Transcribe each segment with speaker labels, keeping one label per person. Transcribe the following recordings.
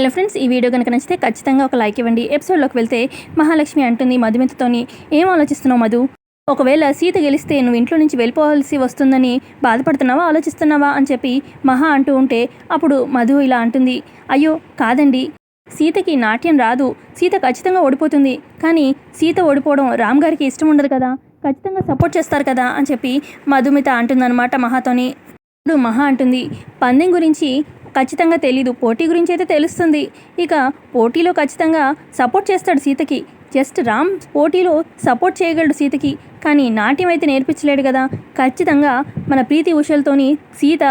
Speaker 1: Hello friends ఈ video కనుక నచ్చితే ఖచ్చితంగా ఒక లైక్ ఇవ్వండి. ఎపిసోడ్లోకి వెళ్తే మహాలక్ష్మి అంటుంది మధుమితతోని ఏం ఆలోచిస్తున్నావు మధు? ఒకవేళ సీత గెలిస్తే నువ్వు ఇంట్లో నుంచి వెళ్ళిపోవాల్సి వస్తుందని బాధపడుతున్నావా ఆలోచిస్తున్నావా? అని చెప్పి మహా అంటూ ఉంటే అప్పుడు మధు ఇలా అంటుంది అయ్యో కాదండి. సీతకి నాట్యం రాదు. సీత ఖచ్చితంగా ఓడిపోతుంది. కానీ సీత ఓడిపోవడం రామ్ గారికి ఇష్టం ఉండదు కదా. ఖచ్చితంగా సపోర్ట్ చేస్తారు కదా అని చెప్పి మధుమిత అంటుందన్నమాట మహాతోని. ఇప్పుడు మహా అంటుంది పందెం గురించి ఖచ్చితంగా తెలీదు. పోటీ గురించి అయితే తెలుస్తుంది. ఇక పోటీలో ఖచ్చితంగా సపోర్ట్ చేస్తాడు సీతకి. జస్ట్ రామ్ పోటీలో సపోర్ట్ చేయగలడు సీతకి కానీ నాట్యం అయితే నేర్పించలేడు కదా. ఖచ్చితంగా మన ప్రీతి ఉషలతోని సీత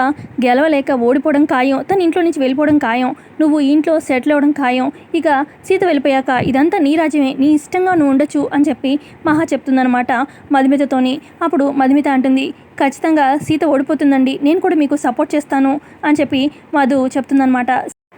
Speaker 1: గెలవలేక ఓడిపోవడం ఖాయం తన ఇంట్లో నుంచి వెళ్ళిపోవడం ఖాయం నువ్వు ఇంట్లో సెటిల్ అవ్వడం ఖాయం. ఇక సీత వెళ్ళిపోయాక ఇదంతా నీ రాజ్యమే నీ ఇష్టంగా నువ్వు ఉండొచ్చు అని చెప్పి మహా చెప్తుందనమాట మధుమితతోని. అప్పుడు మధుమిత అంటుంది ఖచ్చితంగా సీత ఓడిపోతుందండి నేను కూడా మీకు సపోర్ట్ చేస్తాను అని చెప్పి మధు చెప్తుందనమాట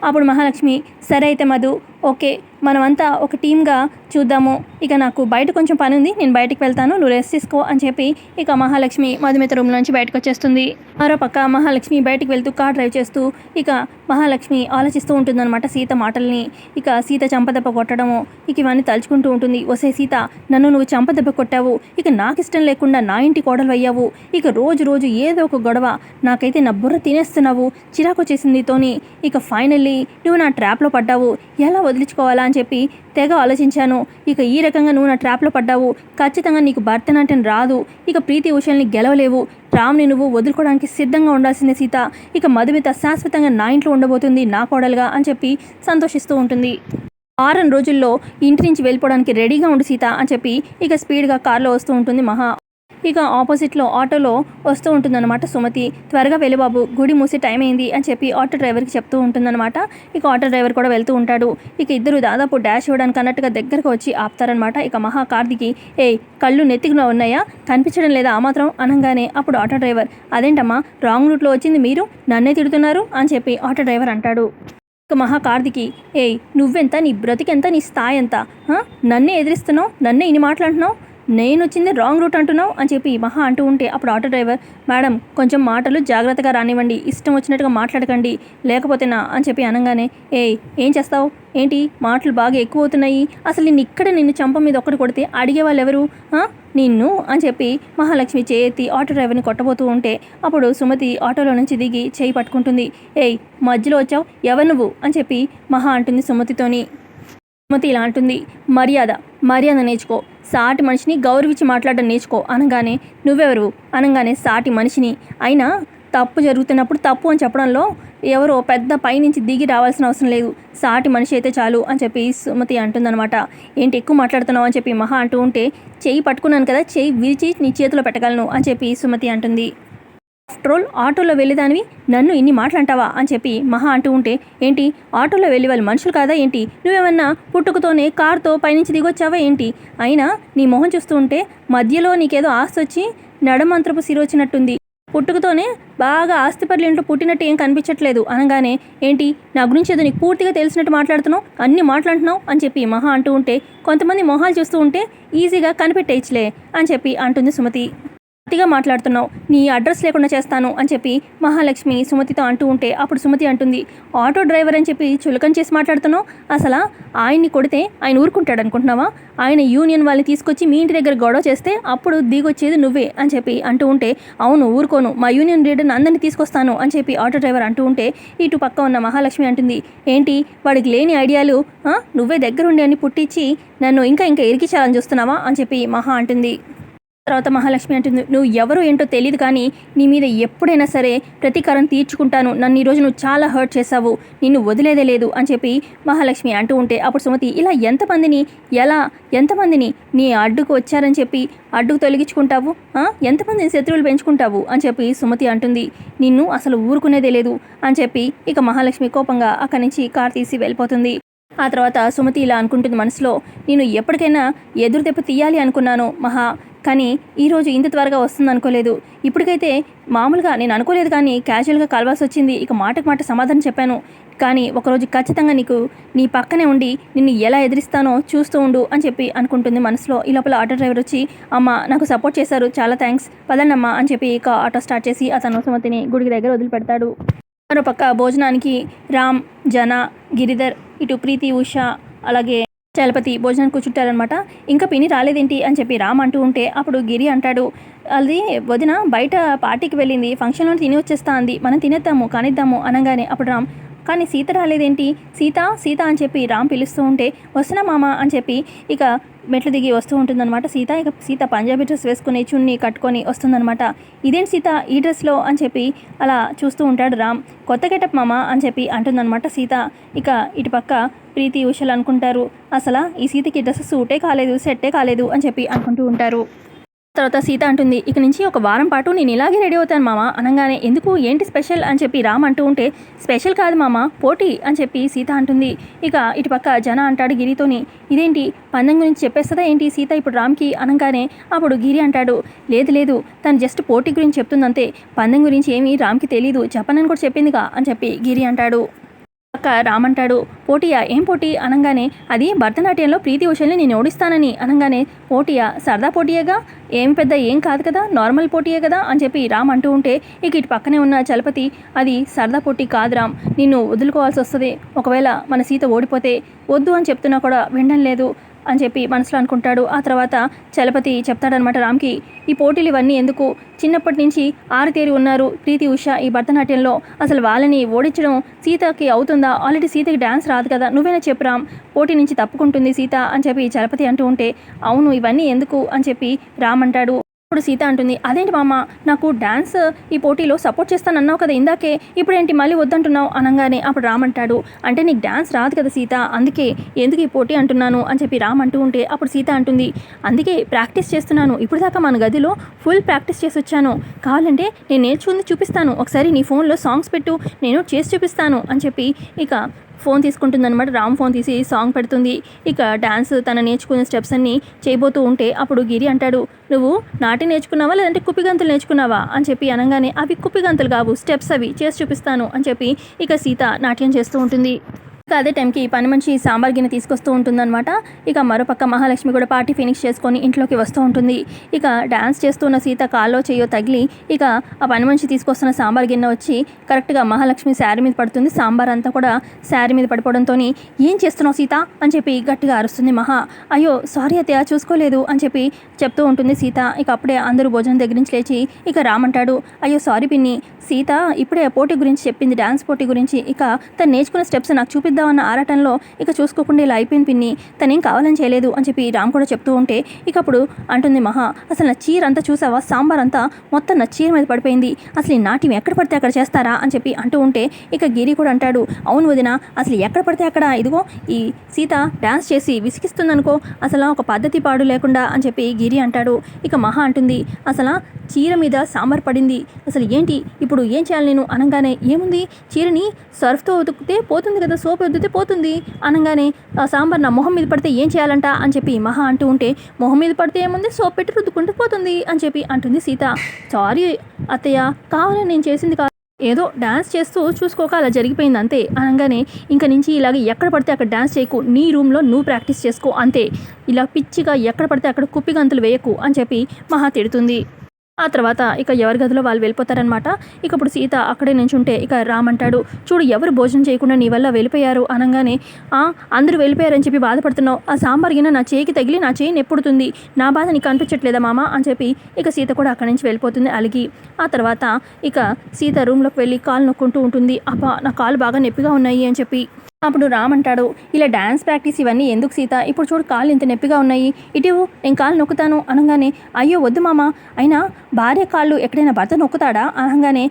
Speaker 1: అప్పుడు మహాలక్ష్మి సరే అయితే మధు ఓకే. మనమంతా ఒక టీమ్గా చూద్దాము. ఇక నాకు బయట కొంచెం పని ఉంది. నేను బయటకు వెళ్తాను. నువ్వు రెస్ట్ తీసుకో అని చెప్పి ఇక మహాలక్ష్మి మధుమిత రూమ్ నుంచి బయటకు వచ్చేస్తుంది. మరో పక్క మహాలక్ష్మి బయటికి వెళ్తూ కార్ డ్రైవ్ చేస్తూ ఇక మహాలక్ష్మి ఆలోచిస్తూ ఉంటుందన్నమాట సీత మాటల్ని. ఇక సీత చంపదెబ్బ కొట్టడము ఇక ఇవన్నీ తలుచుకుంటూ ఉంటుంది. వసే సీత నన్ను నువ్వు చంపదెబ్బ కొట్టావు. ఇక నాకు ఇష్టం లేకుండా నా ఇంటి కోడలు అయ్యావు. ఇక రోజు రోజు ఏదో ఒక గొడవ. నాకైతే నా బుర్ర తినేస్తున్నావు. చిరాకు వచ్చేసింది తోని ఇక ఫైనల్లీ నువ్వు నా ట్రాప్లో పడ్డావు. ఎలా వదిలించుకోవాలా అని చెప్పి తెగ ఆలోచించాను. ఇక ఈ రకంగా నువ్వు నా ట్రాప్లో పడ్డావు. ఖచ్చితంగా నీకు భరతనాట్యం రాదు. ఇక ప్రీతి ఉషల్ని గెలవలేవు. రామ్ని నువ్వు వదులుకోవడానికి సిద్ధంగా ఉండాల్సిందే సీత. ఇక మధుమిత శాశ్వతంగా నా ఇంట్లో ఉండబోతుంది నా కోడలుగా అని చెప్పి సంతోషిస్తూ ఉంటుంది. వారం రోజుల్లో ఇంటి నుంచి వెళ్ళిపోవడానికి రెడీగా ఉండు సీత అని చెప్పి ఇక స్పీడ్గా కార్లో వస్తూ ఉంటుంది మహా. ఇక ఆపోజిట్లో ఆటోలో వస్తూ ఉంటుందన్నమాట సుమతి. త్వరగా వెళ్ళి బాబు గుడి మూసి టైం అయింది అని చెప్పి ఆటో డ్రైవర్కి చెప్తూ ఉంటుందన్నమాట. ఇక ఆటో డ్రైవర్ కూడా వెళ్తూ ఉంటాడు. ఇక ఇద్దరు దాదాపు డాష్ ఇవ్వడానికి అన్నట్టుగా దగ్గరకు వచ్చి ఆపుతారనమాట ఇక మహాకార్దికి ఏ కళ్ళు నెత్తికి ఉన్నాయా? కనిపించడం లేదా ఆ మాత్రం? అనగానే అప్పుడు ఆటో డ్రైవర్ అదేంటమ్మా రాంగ్ రూట్లో వచ్చింది మీరు? నన్నే తిడుతున్నారు? అని చెప్పి ఆటో డ్రైవర్ అంటాడు. ఇక మహా కార్దికి ఏయ్ నువ్వెంత? నీ బ్రతికెంత? నీ స్థాయి ఎంత? నన్నే ఎదిరిస్తున్నావు? నన్నే ఇన్ని మాట్లాడుతున్నావు నేను వచ్చింది రాంగ్ రూట్ అంటున్నావు అని చెప్పి మహా అంటూ ఉంటే అప్పుడు ఆటో డ్రైవర్ మేడం కొంచెం మాటలు జాగ్రత్తగా రానివ్వండి. ఇష్టం వచ్చినట్టుగా మాట్లాడకండి. లేకపోతేనా అని చెప్పి అనగానే ఏయ్ ఏం చేస్తావు? ఏంటి? మాటలు బాగా ఎక్కువ అవుతున్నాయి. అసలు నేను ఇక్కడ నిన్ను చంప మీద ఒక్కటి కొడితే అడిగే వాళ్ళు ఎవరు నిన్ను? అని చెప్పి మహాలక్ష్మి చేతి ఆటో డ్రైవర్ని కొట్టబోతూ ఉంటే అప్పుడు సుమతి ఆటోలో నుంచి దిగి చేయి పట్టుకుంటుంది. ఏయ్ మధ్యలో వచ్చావు? ఎవరు నువ్వు? అని చెప్పి మహా అంటుంది సుమతితోని. సుమతి ఇలా అంటుంది. మర్యాద మర్యాద నేర్చుకో. సాటి మనిషిని గౌరవించి మాట్లాడడం నేర్చుకో. అనగానే నువ్వెవరు అనగానే సాటి మనిషిని. అయినా తప్పు జరుగుతున్నప్పుడు తప్పు అని చెప్పడంలో ఎవరో పెద్ద పైనుంచి దిగి రావాల్సిన అవసరం లేదు. సాటి మనిషి అయితే చాలు అని చెప్పి సుమతి అంటుందన్నమాట. ఏంటి ఎక్కువ మాట్లాడుతున్నావు అని చెప్పి మహా అంటూ ఉంటే చెయ్యి పట్టుకున్నాను కదా చెయ్యి విరిచి నీ చేతిలో పెట్టగలను అని చెప్పి సుమతి అంటుంది. ట్రోల్ ఆటోలో వెళ్ళేదానివి. నన్ను ఇన్ని మాటలంటావా? అని చెప్పి మహా అంటూ ఉంటే ఏంటి? ఆటోలో వెళ్ళే వాళ్ళు మనుషులు కాదా ఏంటి? నువ్వేమన్నా పుట్టుకతోనే కార్తో పైనుంచి దిగొచ్చావా ఏంటి? అయినా నీ మొహం చూస్తూ ఉంటే మధ్యలో నీకేదో ఆస్తి వచ్చి నడమంత్రపు సిరొచ్చినట్టుంది పుట్టుకతోనే బాగా ఆస్తిపరుల ఇంట్లో పుట్టినట్టు ఏం కనిపించట్లేదు. అనగానే ఏంటి? నా గురించి ఏదో నీకు పూర్తిగా తెలిసినట్టు మాట్లాడుతున్నావు? అన్ని మాట్లాడుతున్నావు అని చెప్పి మహా అంటూ ఉంటే కొంతమంది మొహాలు చూస్తూ ఉంటే ఈజీగా కనిపెట్టేయచ్చులే అని చెప్పి అంటుంది సుమతి. గట్టిగా మాట్లాడుతున్నావు. నీ అడ్రస్ లేకుండా చేస్తాను అని చెప్పి మహాలక్ష్మి సుమతితో అంటూ ఉంటే అప్పుడు సుమతి అంటుంది. ఆటో డ్రైవర్ అని చెప్పి చులకం చేసి మాట్లాడుతున్నావు? అసలు ఆయన్ని కొడితే ఆయన ఊరుకుంటాడు అనుకుంటున్నావా? ఆయన యూనియన్ వాళ్ళని తీసుకొచ్చి మీ ఇంటి దగ్గర గొడవ చేస్తే అప్పుడు దిగొచ్చేది నువ్వే అని చెప్పి అంటూ ఉంటే అవును ఊరుకోను. మా యూనియన్ లీడర్ని అందరినీ తీసుకొస్తాను అని చెప్పి ఆటో డ్రైవర్ అంటూ ఉంటే ఇటు పక్క ఉన్న మహాలక్ష్మి అంటుంది. ఏంటి? వాడికి లేని ఐడియాలు? నువ్వే దగ్గరుండి అని పుట్టించి నన్ను ఇంకా ఇంకా ఇరికించాలని చూస్తున్నావా? అని చెప్పి మహా అంటుంది. తర్వాత మహాలక్ష్మి అంటుంది నువ్వు ఎవరు ఏంటో తెలియదు కానీ నీ మీద ఎప్పుడైనా సరే ప్రతీకారం తీర్చుకుంటాను. నన్ను ఈరోజు నువ్వు చాలా హర్ట్ చేశావు. నిన్ను వదిలేదే లేదు అని చెప్పి మహాలక్ష్మి అంటూ ఉంటే అప్పుడు సుమతి ఇలా ఎంతమందిని ఎలా ఎంతమందిని నీ అడ్డుకు వచ్చారని చెప్పి అడ్డుకు తొలగించుకుంటావు? ఎంతమందిని శత్రువులు పెంచుకుంటావు? అని చెప్పి సుమతి అంటుంది నిన్ను అసలు ఊరుకునేదే లేదు అని చెప్పి ఇక మహాలక్ష్మి కోపంగా అక్కడి నుంచి కార్ తీసి వెళ్ళిపోతుంది. ఆ తర్వాత సుమతి ఇలా అనుకుంటుంది మనసులో నేను ఎప్పటికైనా ఎదురు దెబ్బ తీయాలి అనుకున్నాను మహా. కానీ ఈరోజు ఇంత త్వరగా వస్తుంది అనుకోలేదు. ఇప్పటికైతే మామూలుగా నేను అనుకోలేదు కానీ క్యాజువల్గా కలవాల్సి వచ్చింది. ఇక మాటకు మాట సమాధానం చెప్పాను. కానీ ఒకరోజు ఖచ్చితంగా నీకు నీ పక్కనే ఉండి నిన్ను ఎలా ఎదిరిస్తానో చూస్తూ ఉండు అని చెప్పి అనుకుంటుంది మనసులో. ఈ లోపల ఆటో డ్రైవర్ వచ్చి అమ్మ నాకు సపోర్ట్ చేశారు. చాలా థ్యాంక్స్ పదండమ్మా అని చెప్పి ఇక ఆటో స్టార్ట్ చేసి అతను సుమతిని గుడికి దగ్గర వదిలిపెడతాడు. మరో పక్క భోజనానికి రామ్ జన గిరిధర్ ఇటు ప్రీతి ఉష అలాగే చలపతి భోజనానికి కూర్చుంటారనమాట ఇంకా పిని రాలేదేంటి అని చెప్పి రామ్ అంటూ ఉంటే అప్పుడు గిరి అంటాడు అది వదిన బయట పార్టీకి వెళ్ళింది ఫంక్షన్లో తిని వచ్చేస్తా అంది. మనం తినేద్దాము కానిద్దాము అనగానే అప్పుడు రామ్ కానీ సీత రాలేదేంటి? సీత సీత అని చెప్పి రామ్ పిలుస్తూ ఉంటే వస్తున్నా మామ అని చెప్పి ఇక మెట్లు దిగి వస్తూ ఉంటుందన్నమాట. సీత ఇక సీత పంజాబీ డ్రెస్ వేసుకుని చున్ని కట్టుకొని వస్తుందన్నమాట. ఇదేంటి సీత ఈ డ్రెస్లో అని చెప్పి అలా చూస్తూ ఉంటాడు రామ్. కొత్త గెటప్ మామ అని చెప్పి అంటుందన్నమాట సీత. ఇక ఇటుపక్క ప్రీతి ఉషలు అనుకుంటారు. అసలు ఈ సీతకి డ్రెస్ సూటే కాలేదు సెట్టే కాలేదు అని చెప్పి అనుకుంటూ ఉంటారు. తర్వాత సీత అంటుంది ఇక నుంచి ఒక వారం పాటు నేను ఇలాగే రెడీ అవుతాను మామ. అనగానే ఎందుకు? ఏంటి స్పెషల్? అని చెప్పి రామ్ అంటూ ఉంటే స్పెషల్ కాదు మామ పోటీ అని చెప్పి సీత అంటుంది. ఇక ఇటుపక్క జన అంటాడు గిరితోని ఇదేంటి? పందెం గురించి చెప్పేస్తుందా ఏంటి సీత ఇప్పుడు రామ్కి? అనగానే అప్పుడు గిరి అంటాడు లేదు లేదు తను జస్ట్ పోటీ గురించి చెప్తుందంతే. పందెం గురించి ఏమీ రామ్కి తెలీదు. చెప్పనని కూడా చెప్పిందిగా అని చెప్పి గిరి అంటాడు. అక్క రామంటాడు. పోటీయా? ఏం పోటీ? అనగానే అది భరతనాట్యంలో ప్రీతి ఉషల్ని నేను ఓడిస్తానని అనగానే పోటీయా? సరదా పోటీయేగా? ఏం పెద్ద ఏం కాదు కదా నార్మల్ పోటీయే కదా అని చెప్పి రామ్ అంటూ ఉంటే ఇక ఇటు పక్కనే ఉన్న చలపతి అది సరదా పోటీ కాదు రామ్ నిన్ను వదులుకోవాల్సి వస్తుంది. ఒకవేళ మన సీత ఓడిపోతే వద్దు అని చెప్తున్నా కూడా వినడం లేదు. అని చెప్పి మనసులో అనుకుంటాడు. ఆ తర్వాత చలపతి చెప్తాడనమాట రామ్కి ఈ పోటీలు ఇవన్నీ ఎందుకు? చిన్నప్పటి నుంచి ఆరితేరి ఉన్నారు ప్రీతి ఉష ఈ భరతనాట్యంలో. అసలు వాళ్ళని ఓడించడం సీతకి అవుతుందా? ఆల్రెడీ సీతకి డ్యాన్స్ రాదు కదా. నువ్వైనా చెప్పు రామ్. పోటీ నుంచి తప్పుకుంటుంది సీత అని చెప్పి చలపతి అంటూ ఉంటే అవును ఇవన్నీ ఎందుకు? అని చెప్పి రామ్ అంటాడు. ఇప్పుడు సీత అంటుంది అదేంటి మామ నాకు డ్యాన్స్ ఈ పోటీలో సపోర్ట్ చేస్తానన్నావు కదా ఇందాకే ఇప్పుడేంటి మళ్ళీ వద్దంటున్నావు? అనగానే అప్పుడు రామంటాడు అంటే నీకు డ్యాన్స్ రాదు కదా సీత అందుకే ఎందుకు ఈ పోటీ అంటున్నాను? అని చెప్పి రామ్ అంటూ ఉంటే అప్పుడు సీత అంటుంది అందుకే ప్రాక్టీస్ చేస్తున్నాను ఇప్పుడు దాకా మన గదిలో ఫుల్ ప్రాక్టీస్ చేసి వచ్చాను కావాలంటే నేను నేర్చుకుంది చూపిస్తాను ఒకసారి నీ ఫోన్లో సాంగ్స్ పెట్టు నేను చేసి చూపిస్తాను అని చెప్పి ఇక ఫోన్ తీసుకుంటుందన్నమాట. రామ్ ఫోన్ తీసి సాంగ్ పెడుతుంది. ఇక డ్యాన్స్ తన నేర్చుకునే స్టెప్స్ అన్నీ చేయబోతూ ఉంటే అప్పుడు గిరి అంటాడు నువ్వు నాటి నేర్చుకున్నావా? లేదంటే కుప్పిగంతులు నేర్చుకున్నావా? అని చెప్పి అనగానే అవి కుప్పిగంతులు కావు. స్టెప్స్ అవి. చేసి చూపిస్తాను. అని చెప్పి ఇక సీత నాట్యం చేస్తూ ఉంటుంది. ఇక అదే టైంకి పని మనిషి సాంబార్ గిన్నె తీసుకొస్తూ ఉంటుందన్నమాట. ఇక మరోపక్క మహాలక్ష్మి కూడా పార్టీ ఫినిష్ చేసుకొని ఇంట్లోకి వస్తూ ఉంటుంది. ఇక డ్యాన్స్ చేస్తున్న సీత కాల్లో చెయ్యో తగిలి ఇక ఆ పని మనిషి తీసుకొస్తున్న సాంబార్ గిన్నె వచ్చి కరెక్ట్గా మహాలక్ష్మి శారీ మీద పడుతుంది. సాంబార్ అంతా కూడా శారీ మీద పడిపోవడంతో ఏం చేస్తున్నావు సీత? అని చెప్పి గట్టిగా అరుస్తుంది మహా. అయ్యో సారీ అత్తయ్య చూసుకోలేదు అని చెప్పి చెప్తూ ఉంటుంది సీత. ఇక అప్పుడే అందరూ భోజనం దగ్గర నుంచి లేచి ఇక రామంటాడు అయ్యో సారీ పిన్ని సీత ఇప్పుడే పోటీ గురించి చెప్పింది డ్యాన్స్ పోటీ గురించి. ఇక తను నేర్చుకున్న స్టెప్స్ నాకు చూపిద్దామన్న ఆరాటంలో ఇక చూసుకోకుండా ఇలా అయిపోయింది పిన్ని. తనేం కావాలని చేయలేదు అని చెప్పి రామ్ కూడా చెప్తూ ఉంటే ఇక అప్పుడు అంటుంది మహా అసలు నా చీర అంతా చూసావా? సాంబార్ అంతా మొత్తం నా చీర మీద పడిపోయింది. అసలు ఈ నాట్యం ఎక్కడ పడితే అక్కడ చేస్తారా? అని చెప్పి అంటూ ఉంటే ఇక గిరి కూడా అంటాడు అవును వదిన అసలు ఎక్కడ పడితే అక్కడ? ఇదిగో ఈ సీత డ్యాన్స్ చేసి విసిగిస్తుందనుకో అసలు ఒక పద్ధతి పాడు లేకుండా అని చెప్పి గిరి అంటాడు. ఇక మహా అంటుంది అసలు చీర మీద సాంబార్ పడింది. అసలు ఏంటి? ఇప్పుడు ఏం చేయాలి నేను? అనగానే ఏముంది? చీరని సర్ఫ్తో ఉతికితే పోతుంది కదా సోప్ ఉతికితే పోతుంది. అనగానే సాంబార్ నా మొహం మీద పడితే ఏం చేయాలంట? అని చెప్పి మహా అంటూ ఉంటే మొహం మీద పడితే ఏముంది? సోప్ పెట్టి రుద్దుకుంటే పోతుంది. అని చెప్పి అంటుంది సీత. సారీ అత్తయ్య కావాలని నేను చేసింది కాదు ఏదో డ్యాన్స్ చేస్తూ చూసుకోక అలా జరిగిపోయింది అంతే. అనగానే ఇంక నుంచి ఇలాగ ఎక్కడ పడితే అక్కడ డ్యాన్స్ చేయకు. నీ రూమ్లో నువ్వు ప్రాక్టీస్ చేసుకో అంతే. ఇలా పిచ్చిగా ఎక్కడ పడితే అక్కడ కుప్పిగంతులు వేయకు. అని చెప్పి మహా తిడుతుంది. ఆ తర్వాత ఇక ఎవరి గదిలో వాళ్ళు వెళ్ళిపోతారనమాట ఇక ఇప్పుడు సీత అక్కడే నించుంటే ఇక రామంటాడు చూడు ఎవరు భోజనం చేయకుండా నీ వల్ల వెళ్ళిపోయారు? అనగానే "ఆ, అందరూ వెళ్ళిపోయారని చెప్పి బాధపడుతున్నావు. ఆ సాంబార్ గిన్నె నా చేయికి తగిలి నా చేయి నెప్పుడుతుంది. నా బాధ నీకు అనిపించట్లేదా మామ? అని చెప్పి ఇక సీత కూడా అక్కడి నుంచి వెళ్ళిపోతుంది అలిగి. ఆ తర్వాత ఇక సీత రూమ్లోకి వెళ్ళి కాలు నొక్కుంటూ ఉంటుంది. అబ్బా నా కాలు బాగా నొప్పిగా ఉన్నాయి అని చెప్పి అప్పుడు రామ్ అంటాడు ఇలా డ్యాన్స్ ప్రాక్టీస్ ఇవన్నీ ఎందుకు సీత? ఇప్పుడు చూడు కాళ్ళు ఇంత నొప్పిగా ఉన్నాయి. ఇటు నేను కాళ్ళు నొక్కుతాను అనగానే అయ్యో వద్దు మామ. అయినా భార్య కాళ్ళు ఎక్కడైనా భర్త నొక్కుతాడా? అనగానే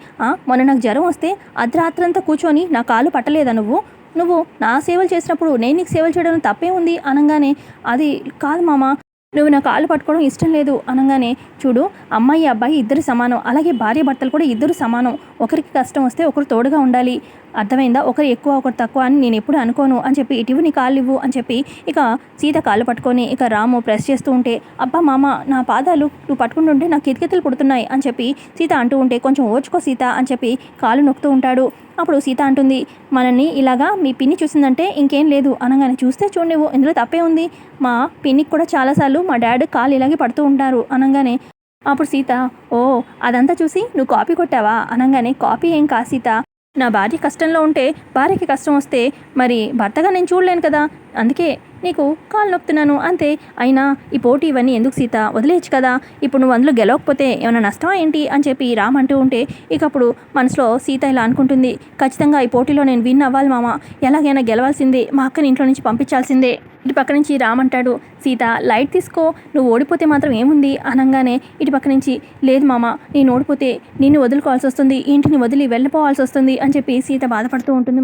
Speaker 1: మొన్న నాకు జ్వరం వస్తే అర్ధరాత్రంతా కూర్చొని నా కాళ్ళు పట్టలేదా నువ్వు? నువ్వు నా సేవలు చేసినప్పుడు నేను నీకు సేవలు చేయడం తప్పే ఉంది అనగానే అది కాదు మామ. నువ్వు నా కాళ్ళు పట్టుకోవడం ఇష్టం లేదు అనగానే చూడు అమ్మాయి అబ్బాయి ఇద్దరు సమానం. అలాగే భార్య భర్తలు కూడా ఇద్దరు సమానం. ఒకరికి కష్టం వస్తే ఒకరు తోడుగా ఉండాలి అర్థమైందా? ఒకరు ఎక్కువ ఒకరు తక్కువ అని నేను ఎప్పుడు అనుకోను. అని చెప్పి ఇటీవు నీ కాళ్ళు ఇవ్వు అని చెప్పి ఇక సీత కాళ్ళు పట్టుకొని ఇక రాము ప్రెస్ చేస్తూ ఉంటే అబ్బా మామ నా పాదాలు నువ్వు పట్టుకుంటుంటే నాకు కితకితలు పుడుతున్నాయి అని చెప్పి సీత అంటూ ఉంటే కొంచెం ఓర్చుకో సీత అని చెప్పి కాళ్ళు నొక్కుతూ ఉంటాడు. అప్పుడు సీత అంటుంది మనల్ని ఇలాగా మీ పిన్ని చూసిందంటే ఇంకేం లేదు. అనగానే చూస్తే చూడనివ్వు ఇందులో తప్పే ఉంది. మా పిన్నికి కూడా చాలాసార్లు మా డాడీ కాలు ఇలాగే పడుతూ ఉంటారు అనగానే అప్పుడు సీత ఓ అదంతా చూసి నువ్వు కాపీ కొట్టావా? అనగానే కాపీ ఏం కా సీత. నా భార్య కష్టంలో ఉంటే భార్యకి కష్టం వస్తే మరి భర్తగా నేను చూడలేను కదా. అందుకే నీకు కాలు నొప్పుతున్నాను అంతే. అయినా ఈ పోటీ ఇవన్నీ ఎందుకు సీత? వదిలేయచ్చు కదా. ఇప్పుడు నువ్వు అందులో గెలవకపోతే ఏమైనా నష్టమా ఏంటి? అని చెప్పి రామ్ అంటూ ఉంటే ఇక అప్పుడు మనసులో సీత ఇలా అనుకుంటుంది. ఖచ్చితంగా ఈ పోటీలో నేను విన్ అవ్వాలి మామ. ఎలాగైనా గెలవాల్సిందే. మా అక్కని ఇంట్లో నుంచి పంపించాల్సిందే. ఇటు పక్క నుంచి రామ్ అంటాడు సీత లైట్ తీసుకో నువ్వు ఓడిపోతే మాత్రం ఏముంది? అనగానే ఇటు పక్క నుంచి లేదు మామ నేను ఓడిపోతే నిన్ను వదులుకోవాల్సి వస్తుంది ఇంటిని వదిలి వెళ్ళిపోవాల్సి వస్తుంది అని చెప్పి సీత బాధపడుతూ ఉంటుంది.